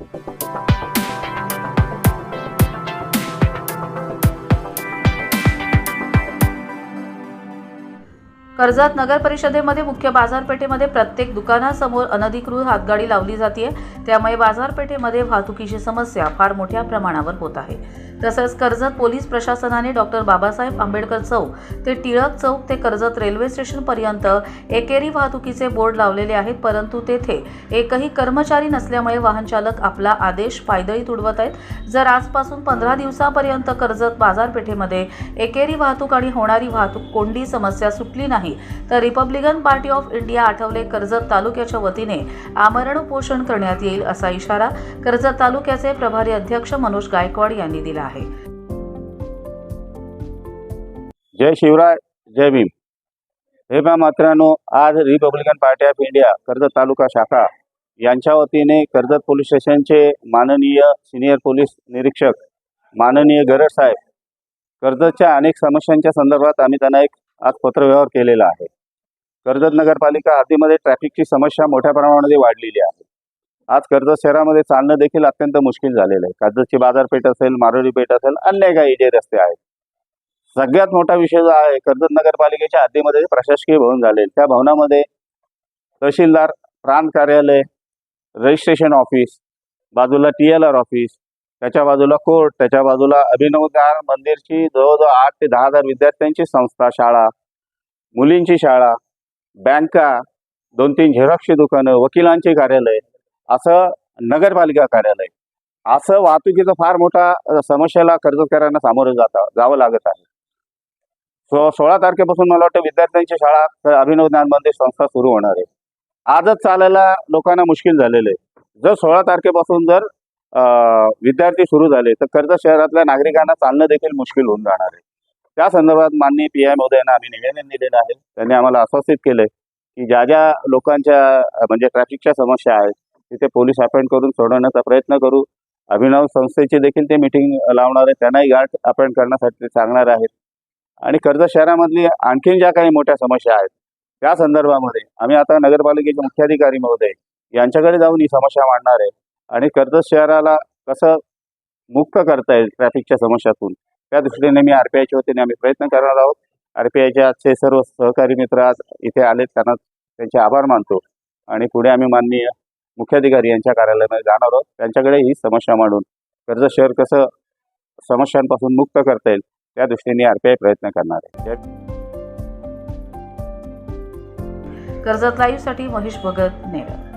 Thank you. Karjat नगर परिषदेमध्ये मुख्य बाजारपेठेमध्ये प्रत्येक दुकानासमोर अनधिकृत हातगाडी लावली जाते त्यामुळे बाजारपेठेमध्ये वाहतुकीची समस्या फार मोठ्या प्रमाणावर होत आहे. तसंच कर्जत पोलीस प्रशासनाने डॉक्टर बाबासाहेब आंबेडकर चौक ते टिळक चौक ते कर्जत रेल्वे स्टेशनपर्यंत एकेरी वाहतुकीचे बोर्ड लावलेले आहेत. परंतु तेथे एकही कर्मचारी नसल्यामुळे वाहनचालक आपला आदेश पायदळी तुडवत आहेत. जर आजपासून पंधरा दिवसापर्यंत कर्जत बाजारपेठेमध्ये एकेरी वाहतूक आणि होणारी वाहतूक कोंडी समस्या सुटली नाही तर Republican Party of India Athawale Karjat तालुक्याच्या वतीने आमरण पोषण करण्यात येईल असा इशारा कर्जत तालुक्याचे प्रभारी अध्यक्ष मनोज गायकवाड यांनी दिला आहे. जय शिवराय जय भीम. हे बा मात्रांनो आज Republican Party of India Karjat तालुका शाखा यांच्या वतीने कर्जत पोलीस स्टेशनचे माननीय सिनियर पोलीस निरीक्षक माननीय गरड साहेब कर्जतच्या अनेक समस्यांच्या संदर्भात आम्ही त्यांना एक आज पत्रव्यवहार केलेला आहे. कर्जत नगरपालिका हद्दीमध्ये ट्रॅफिकची समस्या मोठ्या प्रमाणामध्ये वाढलेली आहे. आज कर्जत शहरामध्ये चालणं देखील अत्यंत मुश्किल झालेलं आहे. कर्जतची बाजारपेठ असेल मारोली पेठ असेल अन्य काही जे रस्ते आहेत. सगळ्यात मोठा विषय जो आहे कर्जत नगरपालिकेच्या हद्दीमध्ये प्रशासकीय भवन झाले त्या भवनामध्ये तहसीलदार प्रांत कार्यालय रजिस्ट्रेशन ऑफिस बाजूला टी एल आर ऑफिस त्याच्या बाजूला कोर्ट त्याच्या बाजूला अभिनवगार मंदिरची जवळजवळ आठ ते दहा हजार विद्यार्थ्यांची संस्था शाळा मुलींची शाळा बँका दोन तीन झेरॉक्सची दुकानं वकिलांचे कार्यालय असं नगरपालिका कार्यालय. असं वाहतुकीचा फार मोठा समस्येला समस्याला सामोरं जाता जावं लागत आहे. सो सोळा तारखेपासून मला वाटतं विद्यार्थ्यांची शाळा तर अभिनव मंदिर संस्था सुरू होणार आहे. आजच चालायला लोकांना मुश्किल झालेलं आहे. जर सोळा तारखेपासून जर विद्यार्थी सुरू झाले तर कर्जत शहरातल्या नागरिकांना चालणं देखील मुश्किल होऊन जाणार आहे. त्या संदर्भात माननीय पी आय मोदयांना आम्ही निवेदन दिलेलं आहे. त्यांनी आम्हाला आश्वासित केलंय की ज्या ज्या लोकांच्या म्हणजे ट्रॅफिकच्या समस्या आहेत तिथे पोलीस अपॉइंट करून सोडवण्याचा प्रयत्न करू. अभिनव संस्थेची देखील ते मिटिंग लावणार आहे. त्यांनाही गार्ड अपॉइंट करण्यासाठी सांगणार आहेत. आणि कर्जत शहरामधली आणखीन ज्या काही मोठ्या समस्या आहेत त्या संदर्भामध्ये आम्ही आता नगरपालिकेचे मुख्याधिकारी महोदय यांच्याकडे जाऊन ही समस्या मांडणार आहे. आणि कर्जत शहराला कसं मुक्त करता येईल ट्रॅफिकच्या समस्यातून? त्या दृष्टीने मी आर पी आयच्या वतीने आम्ही प्रयत्न करणार आहोत. आर पी आयचे आजचे सर्व सहकारी मित्र आज इथे आलेत त्यांना त्यांचे आभार मानतो. आणि पुढे आम्ही माननीय मुख्याधिकारी यांच्या कार्यालयामध्ये जाणार आहोत. त्यांच्याकडे ही समस्या मांडून कर्जत शहर कसं समस्यांपासून मुक्त करता येईल त्या दृष्टीने आर पी आय प्रयत्न करणार आहे. कर्जत लाईव्हसाठी महेश भगत नेरळ.